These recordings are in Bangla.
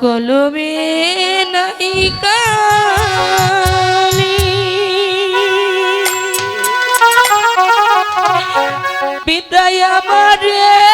কলমে নাই কালি। বিদায় আমারে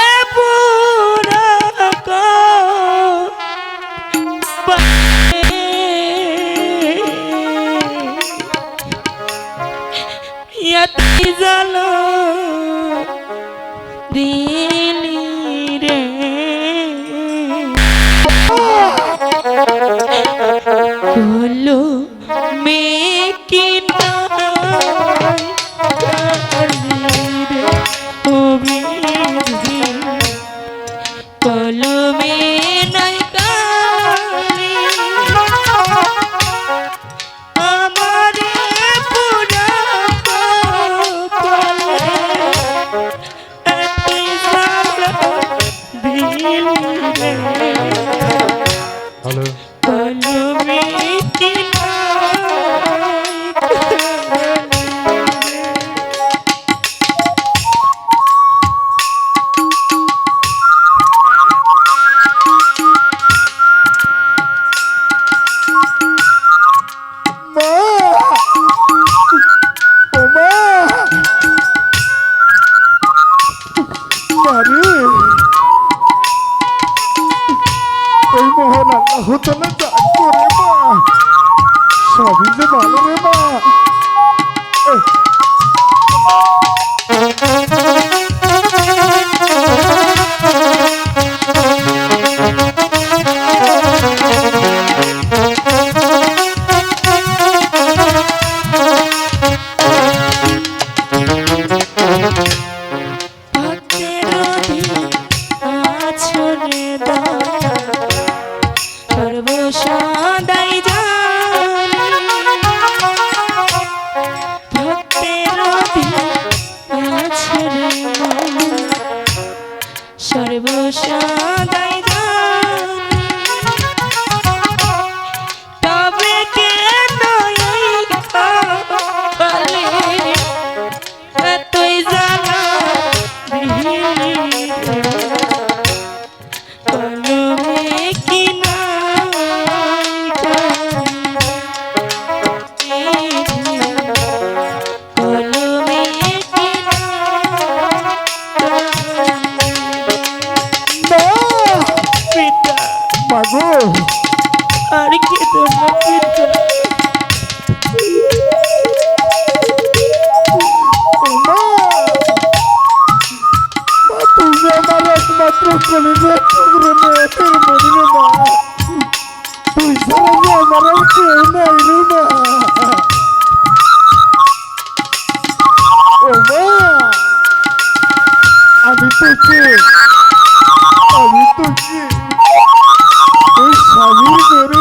ওরে মা। সবই যে ভালো রে মা। সর্বস্ব নাই রুমা ও মা আমি তোকে আমি তোকে ওই স্বামীর ঘরে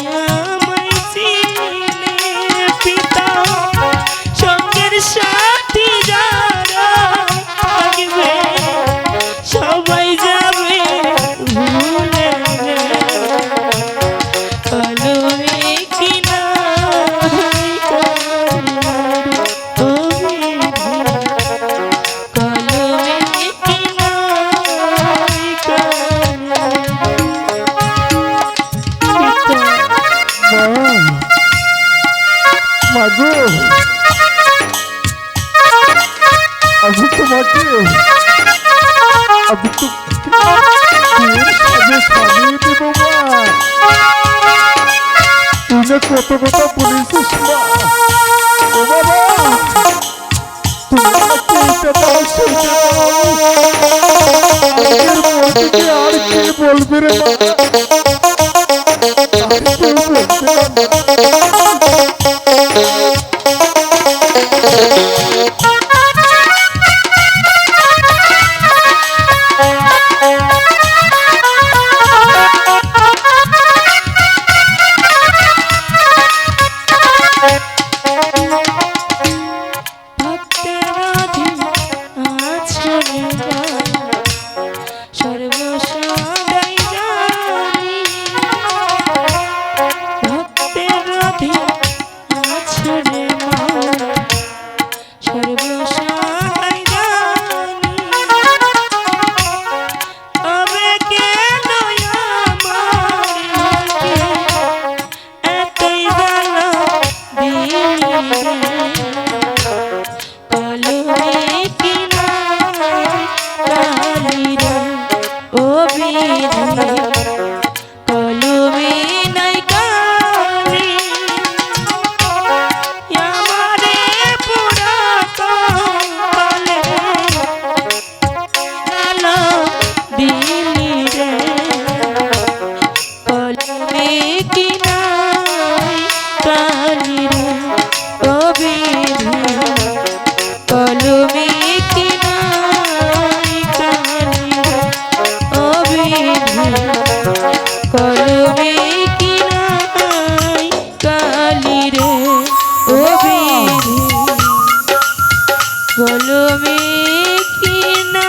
আমি তো তুই কত কথা বলেছিস না ও বাবা তুমি আমাকে এটা দাও সেটা দাও আর কি বলবি রে মা Thank you. বলবে কিনা